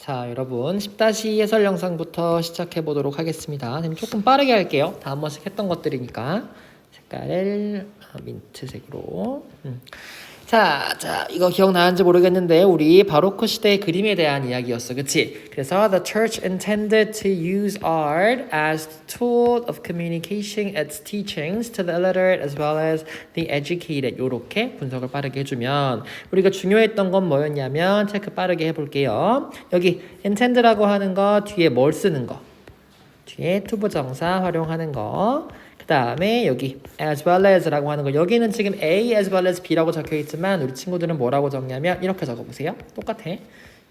자, 여러분 10다시 해설 영상부터 시작해 보도록 하겠습니다. 조금 빠르게 할게요. 다 한 번씩 했던 것들이니까 색깔을 어, 민트색으로. 음. 자, 자, 이거 기억나는지 모르겠는데 우리 바로크 시대의 그림에 대한 이야기였어, 그치? 그래서 the church intended to use art as the tool of communicating its teachings to the illiterate as well as the educated. 요렇게 분석을 빠르게 해주면 우리가 중요했던 건 뭐였냐면 체크 빠르게 해볼게요. 여기 intend라고 하는 거 뒤에 뭘 쓰는 거? 뒤에 투부정사 활용하는 거. 그 다음에 여기 as well as라고 하는 거. 여기는 지금 A as well as B라고 적혀 있지만 우리 친구들은 뭐라고 적냐면 이렇게 적어보세요. 똑같아.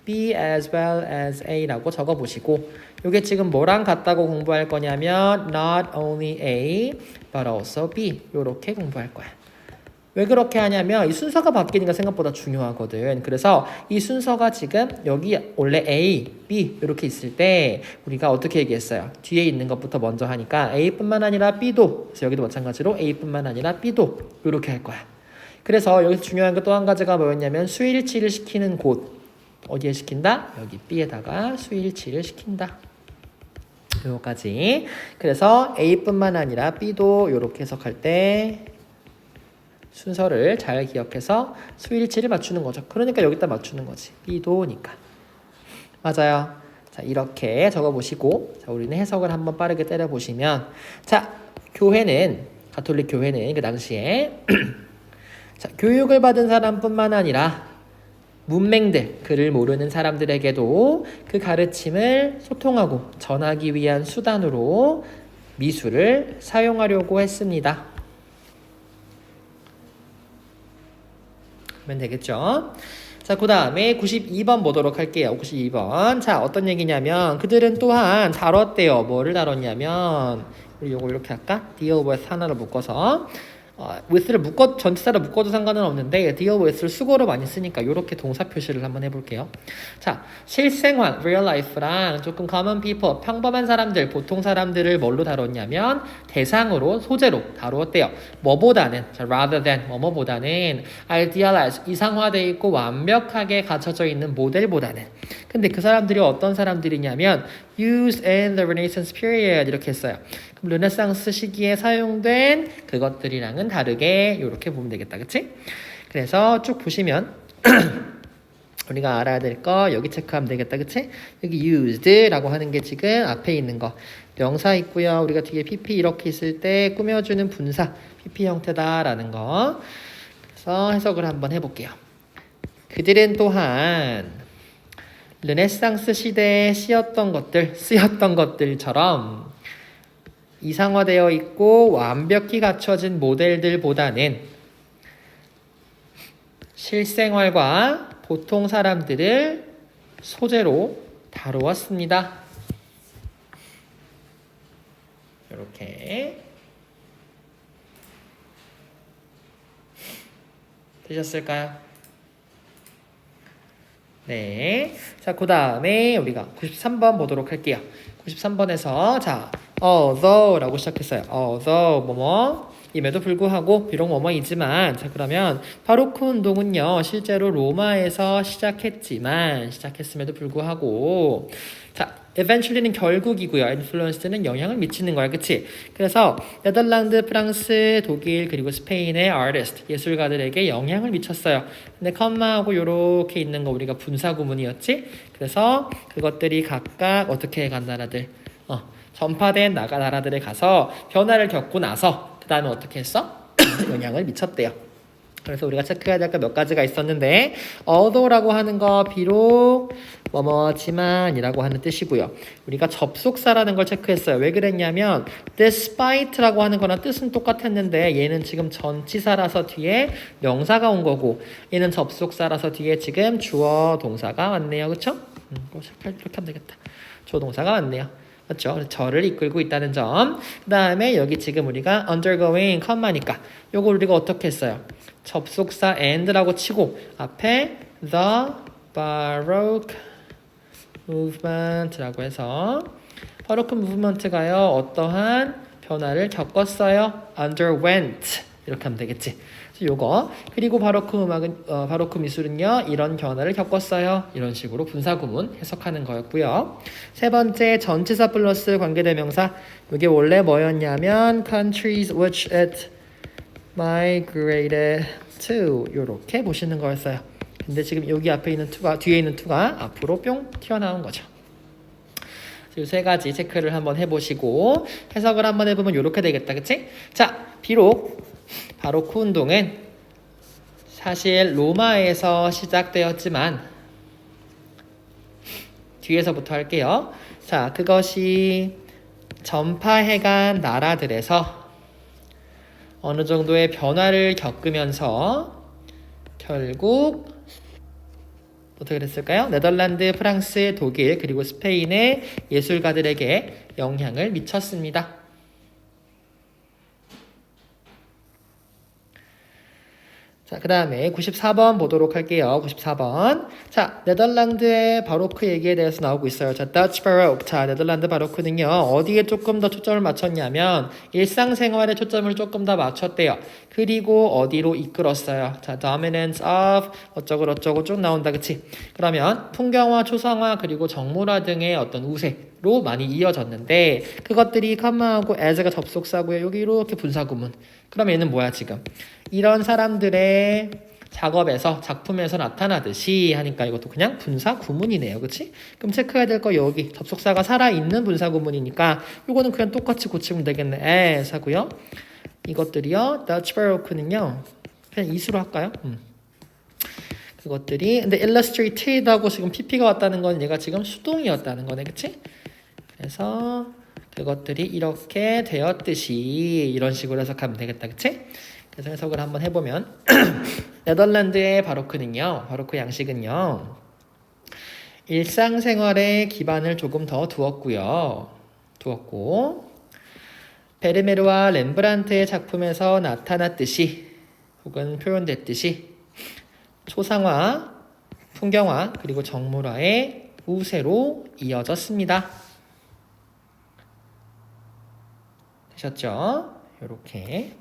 B as well as A라고 적어보시고 이게 지금 뭐랑 같다고 공부할 거냐면 not only A but also B. 이렇게 공부할 거야 왜 그렇게 하냐면 이 순서가 바뀌니까 생각보다 중요하거든. 그래서 이 순서가 지금 여기 원래 A, B 이렇게 있을 때 우리가 어떻게 얘기했어요? 뒤에 있는 것부터 먼저 하니까 A뿐만 아니라 B도 그래서 여기도 마찬가지로 A뿐만 아니라 B도 이렇게 할 거야. 그래서 여기서 중요한 거또한 가지가 뭐였냐면 수일치를 시키는 곳 어디에 시킨다? 여기 B에다가 수일치를 시킨다. 요까지. 그래서 A뿐만 아니라 B도 이렇게 해석할 때 순서를 잘 기억해서 수일치를 맞추는 거죠. 그러니까 여기다 맞추는 거지. B도니까. 맞아요. 자, 이렇게 적어 보시고 자, 우리는 해석을 한번 빠르게 때려 보시면 자, 교회는 가톨릭 교회는 그 당시에 자, 교육을 받은 사람뿐만 아니라 문맹들, 글을 모르는 사람들에게도 그 가르침을 소통하고 전하기 위한 수단으로 미술을 사용하려고 했습니다. 하면 되겠죠. 자, 그 다음에 92번 보도록 할게요. 92번. 자, 어떤 얘기냐면, 그들은 또한 다뤘대요. 뭐를 다뤘냐면, 우리 요거 이렇게 할까? with 하나를 묶어서, 어, with를 묶어, 전치사를 묶어도 상관은 없는데, deal with를 수고로 많이 쓰니까, 요렇게 동사 표시를 한번 해볼게요. 자, 실생활, real life랑 조금 common people, 평범한 사람들, 보통 사람들을 뭘로 다뤘냐면, 대상으로, 소재로 다루었대요. 뭐보다는, 자, rather than, 뭐뭐보다는, idealize, 이상화되어 있고 완벽하게 갖춰져 있는 모델보다는. 근데 그 사람들이 어떤 사람들이냐면, used in the Renaissance period, 이렇게 했어요. 르네상스 시기에 사용된 그것들이랑은 다르게 이렇게 보면 되겠다. 그치? 그래서 쭉 보시면 우리가 알아야 될 거 여기 체크하면 되겠다. 그치? 여기 used라고 하는 게 지금 앞에 있는 거 명사 있고요. 우리가 뒤에 pp 이렇게 있을 때 꾸며주는 분사 pp 형태다라는 거 그래서 해석을 한번 해볼게요. 그들은 또한 르네상스 시대에 쓰였던 것들, 쓰였던 것들처럼 이상화되어 있고 완벽히 갖춰진 모델들보다는 실생활과 보통 사람들을 소재로 다루었습니다. 이렇게 되셨을까요? 네. 자, 그 다음에 우리가 93번 보도록 할게요. 93번에서, 자, although라고 시작했어요. although, 뭐뭐, 임에도 불구하고, 비록 뭐뭐이지만, 자, 그러면, 바로크 운동은요, 실제로 로마에서 시작했지만, 시작했음에도 불구하고, 자, eventually는 결국이고요. influence는 영향을 미치는 거야. 그치? 그래서, 네덜란드, 프랑스, 독일, 그리고 스페인의 artist, 예술가들에게 영향을 미쳤어요. 근데 컴마하고 요렇게 있는 거 우리가 분사 구문이었지? 그래서 그것들이 각각 어떻게 간 나라들, 어, 전파된 나가 나라들에 가서 변화를 겪고 나서 그 다음에 어떻게 했어? 영향을 미쳤대요. 그래서 우리가 체크해야 될 거 몇 가지가 있었는데 어도라고 하는 거 비록 뭐뭐지만이라고 하는 뜻이고요. 우리가 접속사라는 걸 체크했어요. 왜 그랬냐면 despite라고 하는 거랑 뜻은 똑같았는데 얘는 지금 전치사라서 뒤에 명사가 온 거고 얘는 접속사라서 뒤에 지금 주어 동사가 왔네요. 그렇죠? 음, 이렇게 하면 되겠다. 주어 동사가 왔네요. 그래서 저를 이끌고 있다는 점. 그 다음에 여기 지금 우리가 undergoing, 컴마니까 요거 우리가 어떻게 했어요? 접속사 and라고 치고 앞에 the baroque movement라고 해서 바로크 무브먼트가요 어떠한 변화를 겪었어요? underwent 이렇게 하면 되겠지. 요거 그리고 바로크 음악은 어, 바로크 미술은요 이런 변화를 겪었어요. 이런 식으로 분사 구문 해석하는 거였고요. 세 번째 전치사 플러스 관계대명사 이게 원래 뭐였냐면 countries which it migrated to 요렇게 보시는 거였어요. 근데 지금 여기 앞에 있는 투가 뒤에 있는 투가 앞으로 뿅 튀어나온 거죠. 이세 가지 체크를 한번 해보시고 해석을 한번 해보면 이렇게 되겠다, 그치? 자, 비록 바로크 운동은 사실 로마에서 시작되었지만 뒤에서부터 할게요. 자, 그것이 전파해간 나라들에서 어느 정도의 변화를 겪으면서 결국 어떻게 됐을까요? 네덜란드, 프랑스, 독일 그리고 스페인의 예술가들에게 영향을 미쳤습니다. 자, 그 다음에 94번 보도록 할게요. 94번. 자, 네덜란드의 바로크 얘기에 대해서 나오고 있어요. 자, Dutch Baroque. 자, 네덜란드 바로크는요, 어디에 조금 더 초점을 맞췄냐면, 일상생활에 초점을 조금 더 맞췄대요. 그리고 어디로 이끌었어요. 자, dominance of, 어쩌고저쩌고 쭉 나온다. 그치? 그러면 풍경화, 초상화, 그리고 정물화 등의 어떤 우세 로 많이 이어졌는데, 그것들이 컴마하고 as가 접속사고요. 여기 이렇게 분사구문. 그럼 얘는 뭐야, 지금? 이런 사람들의 작업에서 작품에서 나타나듯이 하니까 이것도 그냥 분사 구문이네요. 그치? 그럼 체크해야 될 거 여기 접속사가 살아있는 분사 구문이니까 이거는 그냥 똑같이 고치면 되겠네. 에 사고요. 이것들이요. Dutch Baroque는요. 그냥 이수로 할까요? 음. 그것들이 근데 illustrated하고 지금 pp가 왔다는 건 얘가 지금 수동이었다는 거네. 그치? 그래서 그것들이 이렇게 되었듯이 이런 식으로 해석하면 되겠다. 그치? 그래서 해석을 한번 해보면 네덜란드의 바로크는요. 바로크 양식은요. 일상생활에 기반을 조금 더 두었고요. 두었고 베르메르와 렘브란트의 작품에서 나타났듯이 혹은 표현됐듯이 초상화, 풍경화 그리고 정물화의 우세로 이어졌습니다. 되셨죠? 이렇게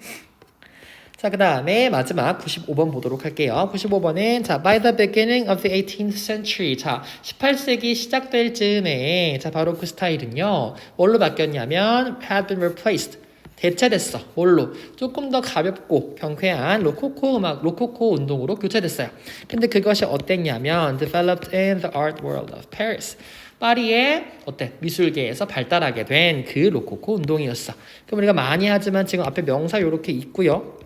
자, 그 다음에 마지막 95번 보도록 할게요. 95번은 자, by the beginning of the 18th century. 자, 18세기 시작될 즈음에 자, 바로 그 스타일은요. 뭘로 바뀌었냐면 had been replaced. 대체됐어. 뭘로? 조금 더 가볍고 경쾌한 로코코 음악, 로코코 운동으로 교체됐어요. 근데 그것이 어땠냐면 developed in the art world of Paris. 파리의 어때 미술계에서 발달하게 된 그 로코코 운동이었어. 그럼 우리가 많이 하지만 지금 앞에 명사 이렇게 있고요.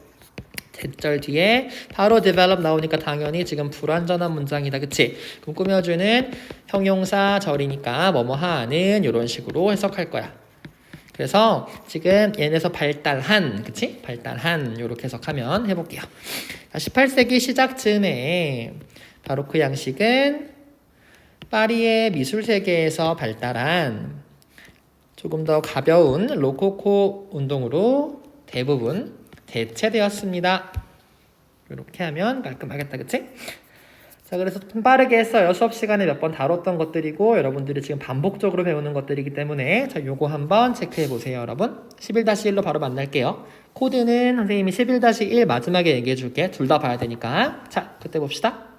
대절 뒤에 바로 develop 나오니까 당연히 지금 불완전한 문장이다. 그치? 그럼 꾸며주는 형용사 절이니까 뭐뭐 하는 이런 식으로 해석할 거야. 그래서 지금 얘네서 발달한, 그치? 발달한 이렇게 해석하면 해볼게요. 18세기 시작 즈음에 바로 그 양식은 파리의 미술 세계에서 발달한 조금 더 가벼운 로코코 운동으로 대부분 대체되었습니다. 이렇게 하면 깔끔하겠다, 그치? 자, 그래서 좀 빠르게 했어요. 수업 시간에 몇 번 다뤘던 것들이고 여러분들이 지금 반복적으로 배우는 것들이기 때문에 자, 요거 한번 체크해 보세요, 여러분. 11-1로 바로 만날게요. 코드는 선생님이 11-1 마지막에 얘기해 줄게. 둘 다 봐야 되니까. 자, 그때 봅시다.